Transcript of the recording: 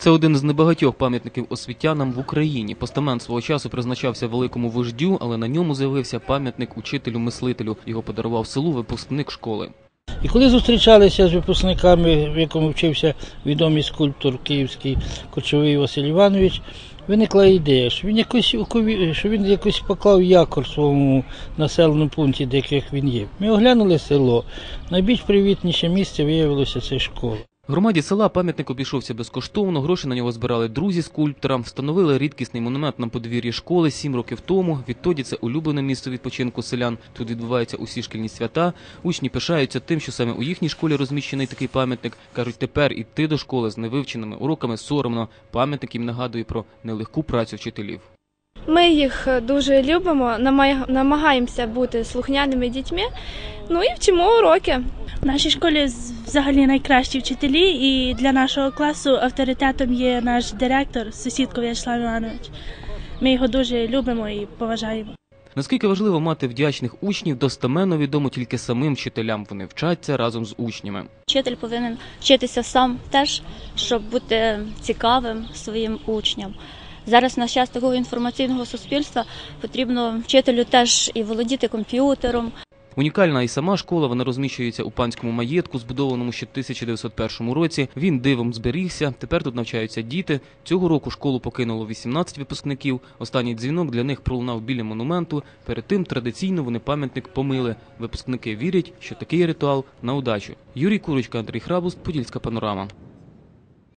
Це один з небагатьох пам'ятників освітянам в Україні. Постамент свого часу призначався великому вождю, але на ньому з'явився пам'ятник учителю-мислителю. Його подарував селу випускник школи. І коли зустрічалися з випускниками, в якому вчився відомий скульптор київський Кочовий Василь Іванович, виникла ідея, що він якось що він якось поклав якор своєму населеному пункті, де він є. Ми оглянули село. Найбільш привітніше місце виявилося це школа. Громаді села пам'ятник обійшовся безкоштовно. Гроші на нього збирали друзі скульптора. Встановили рідкісний монумент на подвір'ї школи сім років тому. Відтоді це улюблене місце відпочинку селян. Тут відбуваються усі шкільні свята. Учні пишаються тим, що саме у їхній школі розміщений такий пам'ятник. кажуть, тепер іти до школи з невивченими уроками соромно. Пам'ятник їм нагадує про нелегку працю вчителів. Ми їх дуже любимо, намаг- намагаємося бути слухняними дітьми, ну і вчимо уроки. В нашій школі з- взагалі найкращі вчителі, і для нашого класу авторитетом є наш директор, сусідко В'ячеслав Іванович. Ми його дуже любимо і поважаємо. Наскільки важливо мати вдячних учнів, достеменно відомо тільки самим вчителям. Вони вчаться разом з учнями. Вчитель повинен вчитися сам теж, щоб бути цікавим своїм учням. Зараз на час такого інформаційного суспільства потрібно вчителю теж і володіти комп'ютером, Унікальна і сама школа, вона розміщується у панському маєтку, збудованому ще в 1901 році. Він дивом зберігся. Тепер тут навчаються діти. Цього року школу покинуло 18 випускників. Останній дзвінок для них пролунав біля монументу. Перед тим традиційно вони пам'ятник помили. Випускники вірять, що такий ритуал на удачу. Юрій Курочка, Андрій Храбус, Подільська панорама.